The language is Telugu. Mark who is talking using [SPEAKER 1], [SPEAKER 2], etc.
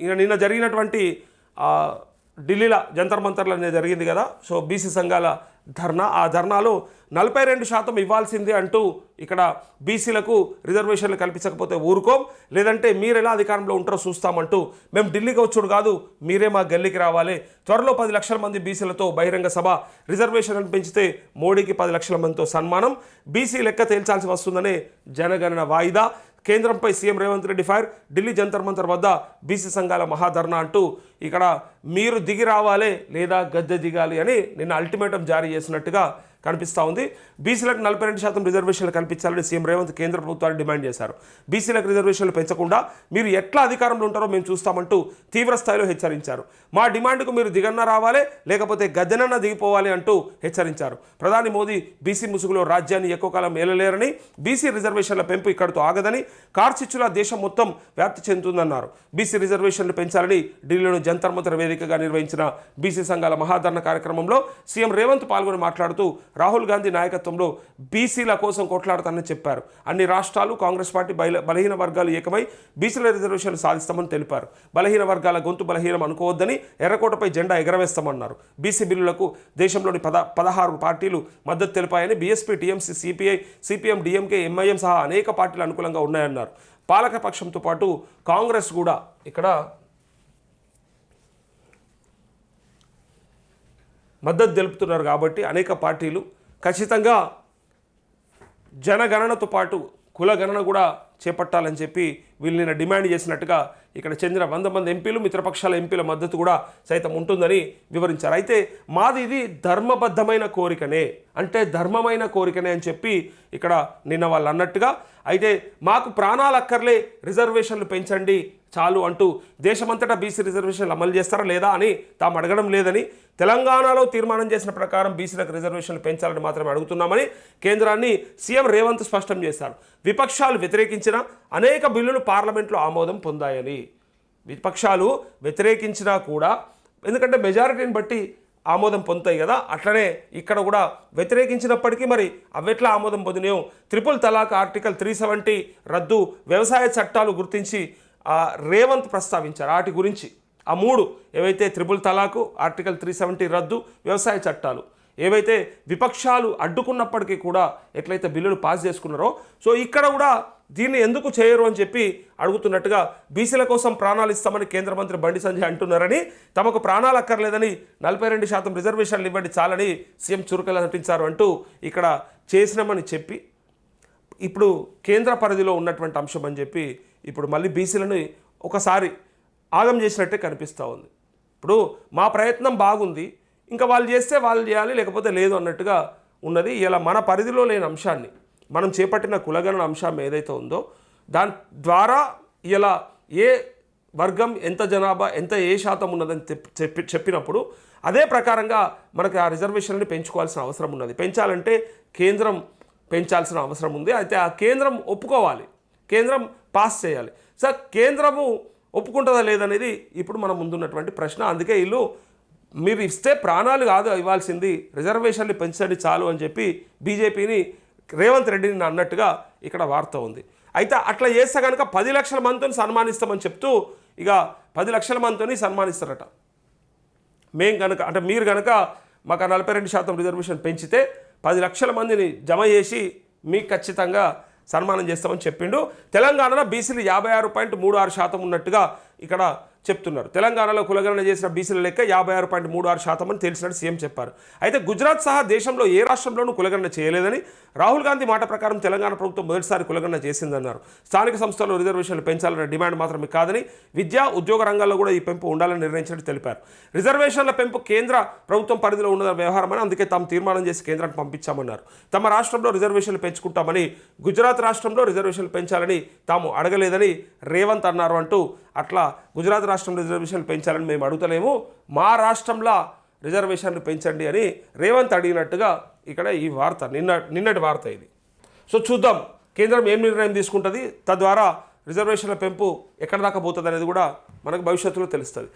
[SPEAKER 1] ఇక నిన్న జరిగినటువంటి ఢిల్లీల ఢిల్లీలో జంతర్ మంతర్లు అనేది జరిగింది కదా. సో బీసీ సంఘాల ధర్నా. ఆ ధర్నాలో నలభై రెండు శాతం ఇవ్వాల్సిందే అంటూ ఇక్కడ బీసీలకు రిజర్వేషన్లు కల్పించకపోతే ఊరుకోం. లేదంటే మీరు ఎలా అధికారంలో ఉంటారో చూస్తామంటూ మేము ఢిల్లీకి వచ్చుడు కాదు మీరే మా గల్లీకి రావాలి. త్వరలో పది లక్షల మంది బీసీలతో బహిరంగ సభ. రిజర్వేషన్లను పెంచితే మోడీకి పది లక్షల మందితో సన్మానం. బీసీ లెక్క తేల్చాల్సి వస్తుందనే జనగణన వాయిదా. కేంద్రంపై సీఎం రేవంత్ రెడ్డి ఫైర్ ఢిల్లీ జంతర్ మంతర్ వద్ద బీసీ సంఘాల మహాధర్నా అంటూ ఇక్కడ మీరు దిగి రావాలి లేదా గద్దె దిగాలి అని నిన్న అల్టిమేటం జారీ చేసినట్టుగా కనిపిస్తూ ఉంది. బీసీలకు నలభై రెండు శాతం రిజర్వేషన్లు కల్పించాలని సీఎం రేవంత్ కేంద్ర ప్రభుత్వాన్ని డిమాండ్ చేశారు. బీసీలకు రిజర్వేషన్లు పెంచకుండా మీరు ఎట్లా అధికారంలో ఉంటారో మేము చూస్తామంటూ తీవ్ర స్థాయిలో హెచ్చరించారు. మా డిమాండ్కు మీరు దిగన్న రావాలి లేకపోతే గద్దెనన్న దిగిపోవాలి అంటూ హెచ్చరించారు. ప్రధాని మోదీ బీసీ ముసుగులో రాజ్యాన్ని ఎక్కువ కాలం ఏలలేరని బీసీ రిజర్వేషన్ల పెంపు ఇక్కడితో ఆగదని కార్చిచ్చులా దేశం మొత్తం వ్యాప్తి చెందుతుందన్నారు. బీసీ రిజర్వేషన్లు పెంచాలని ఢిల్లీలోని జంతర్ మంతర్ వేదికగా నిర్వహించిన బీసీ సంఘాల మహాధరణ కార్యక్రమంలో సీఎం రేవంత్ పాల్గొని మాట్లాడుతూ రాహుల్ గాంధీ నాయకత్వంలో బీసీల కోసం కొట్లాడతానని చెప్పారు. అన్ని రాష్ట్రాలు కాంగ్రెస్ పార్టీ బల బలహీన వర్గాలు ఏకమై బీసీల రిజర్వేషన్లు సాధిస్తామని తెలిపారు. బలహీన వర్గాల గొంతు బలహీనం అనుకోవద్దని ఎర్రకోటపై జెండా ఎగరవేస్తామన్నారు. బీసీ బిల్లులకు దేశంలోని పద పదహారు పార్టీలు మద్దతు తెలిపాయని BSP TMC CPI CPM DMK MIM సహా అనేక పార్టీలు అనుకూలంగా ఉన్నాయన్నారు. పాలక పక్షంతో పాటు కాంగ్రెస్ కూడా ఇక్కడ మద్దతు తెలుపుతున్నారు కాబట్టి అనేక పార్టీలు ఖచ్చితంగా జనగణనతో పాటు కులగణన కూడా చేపట్టాలని చెప్పి వీళ్ళు నిన్న డిమాండ్ చేసినట్టుగా ఇక్కడ చెందిన వంద మంది ఎంపీలు మిత్రపక్షాల ఎంపీల మద్దతు కూడా సైతం ఉంటుందని వివరించారు. అయితే మాది ఇది ధర్మబద్ధమైన కోరికనే అంటే ధర్మమైన కోరికనే అని చెప్పి ఇక్కడ నిన్న వాళ్ళు అన్నట్టుగా అయితే మాకు ప్రాణాలు అక్కర్లే రిజర్వేషన్లు పెంచండి చాలు అంటూ దేశమంతటా బీసీ రిజర్వేషన్లు అమలు చేస్తారా లేదా అని తాము అడగడం లేదని తెలంగాణలో తీర్మానం చేసిన ప్రకారం బీసీలకు రిజర్వేషన్లు పెంచాలని మాత్రమే అడుగుతున్నామని కేంద్రాన్ని సీఎం రేవంత్ స్పష్టం చేశారు. విపక్షాలు వ్యతిరేకించిన అనేక బిల్లులు పార్లమెంట్లో ఆమోదం పొందాయని. విపక్షాలు వ్యతిరేకించినా కూడా ఎందుకంటే మెజారిటీని బట్టి ఆమోదం పొందుతాయి కదా అట్లనే ఇక్కడ కూడా వ్యతిరేకించినప్పటికీ మరి అవెట్లా ఆమోదం పొందినాయో triple talaq article three seventy రద్దు వ్యవసాయ చట్టాలు గుర్తించి రేవంత్ ప్రస్తావించారు వాటి గురించి. ఆ మూడు ఏవైతే triple talaq article three seventy రద్దు వ్యవసాయ చట్టాలు ఏవైతే విపక్షాలు అడ్డుకున్నప్పటికీ కూడా ఎట్లయితే బిల్లులు పాస్ చేసుకున్నారో సో ఇక్కడ కూడా దీన్ని ఎందుకు చేయరు అని చెప్పి అడుగుతున్నట్టుగా బీసీల కోసం ప్రాణాలు ఇస్తామని కేంద్ర మంత్రి బండి సంజయ్ అంటున్నారని తమకు ప్రాణాలు అక్కర్లేదని నలభై రెండు శాతం రిజర్వేషన్లు ఇవ్వండి చాలని సీఎం చురుకలు నటించారు అంటూ ఇక్కడ చేసినామని చెప్పి ఇప్పుడు కేంద్ర పరిధిలో ఉన్నటువంటి అంశం అని చెప్పి ఇప్పుడు మళ్ళీ బీసీలను ఒకసారి ఆగం చేసినట్టే కనిపిస్తూ ఉంది. ఇప్పుడు మా ప్రయత్నం బాగుంది ఇంకా వాళ్ళు చేస్తే వాళ్ళు చేయాలి లేకపోతే లేదు అన్నట్టుగా ఉన్నది. ఇలా మన పరిధిలో లేని అంశాన్ని మనం చేపట్టిన కులగణన అంశం ఏదైతే ఉందో దాని ద్వారా ఇలా ఏ వర్గం ఎంత జనాభా ఎంత ఏ శాతం ఉన్నదని చెప్పి చెప్పినప్పుడు అదే ప్రకారంగా మనకి ఆ రిజర్వేషన్ని పెంచుకోవాల్సిన అవసరం ఉన్నది. పెంచాలంటే కేంద్రం పెంచాల్సిన అవసరం ఉంది. అయితే ఆ కేంద్రం ఒప్పుకోవాలి. కేంద్రం పాస్ చేయాలి. సార్ కేంద్రము ఒప్పుకుంటుందా లేదనేది ఇప్పుడు మన ముందున్నటువంటి ప్రశ్న. అందుకే వీళ్ళు మీరు ఇస్తే ప్రాణాలు కాదు ఇవ్వాల్సింది. రిజర్వేషన్లు పెంచండి చాలు అని చెప్పి బీజేపీని రేవంత్ రెడ్డిని అన్నట్టుగా ఇక్కడ వార్త ఉంది. అయితే అట్లా చేస్తే కనుక పది లక్షల మందిని సన్మానిస్తామని చెప్తూ ఇక పది లక్షల మందిని సన్మానిస్తారట. మేం కనుక అంటే మీరు కనుక మాకు నలభై రెండు శాతం రిజర్వేషన్ పెంచితే పది లక్షల మందిని జమ చేసి మీకు ఖచ్చితంగా సన్మానం చేస్తామని చెప్పిండు. తెలంగాణలో బీసీలు యాభై ఆరు పాయింట్ మూడు ఆరు శాతం ఉన్నట్టుగా ఇక్కడ చెప్తున్నారు. తెలంగాణలో కులగణన చేసిన బీసీల లెక్క యాభై ఆరు పాయింట్ మూడు ఆరు శాతం అని తెలిసినట్టు సీఎం చెప్పారు. అయితే గుజరాత్ సహా దేశంలో ఏ రాష్ట్రంలోనూ కులగణన చేయలేదని రాహుల్ గాంధీ మాట ప్రకారం తెలంగాణ ప్రభుత్వం మొదటిసారి కులగణన చేసిందన్నారు. స్థానిక సంస్థల్లో రిజర్వేషన్లు పెంచాలన్న డిమాండ్ మాత్రమే కాదని విద్యా ఉద్యోగ రంగాల్లో కూడా ఈ పెంపు ఉండాలని నిర్ణయించినట్టు తెలిపారు. రిజర్వేషన్ల పెంపు కేంద్ర ప్రభుత్వం పరిధిలో ఉన్న వ్యవహారమని అందుకే తాము తీర్మానం చేసి కేంద్రానికి పంపించామన్నారు. తమ రాష్ట్రంలో రిజర్వేషన్లు పెంచుకుంటామని గుజరాత్ రాష్ట్రంలో రిజర్వేషన్లు పెంచాలని తాము అడగలేదని రేవంత్ అన్నారు అంటూ అట్లా గుజరాత్ రాష్ట్రంలో రిజర్వేషన్లు పెంచాలని మేము అడుగుతలేము. మా రాష్ట్రంలో రిజర్వేషన్లు పెంచండి అని రేవంత్ అడిగినట్టుగా ఇక్కడ ఈ వార్త నిన్న నిన్నటి వార్త ఇది. సో చూద్దాం కేంద్రం ఏం నిర్ణయం తీసుకుంటుంది? తద్వారా రిజర్వేషన్ల పెంపు ఎక్కడ దాకా పోతుంది అనేది కూడా మనకు భవిష్యత్తులో తెలుస్తుంది.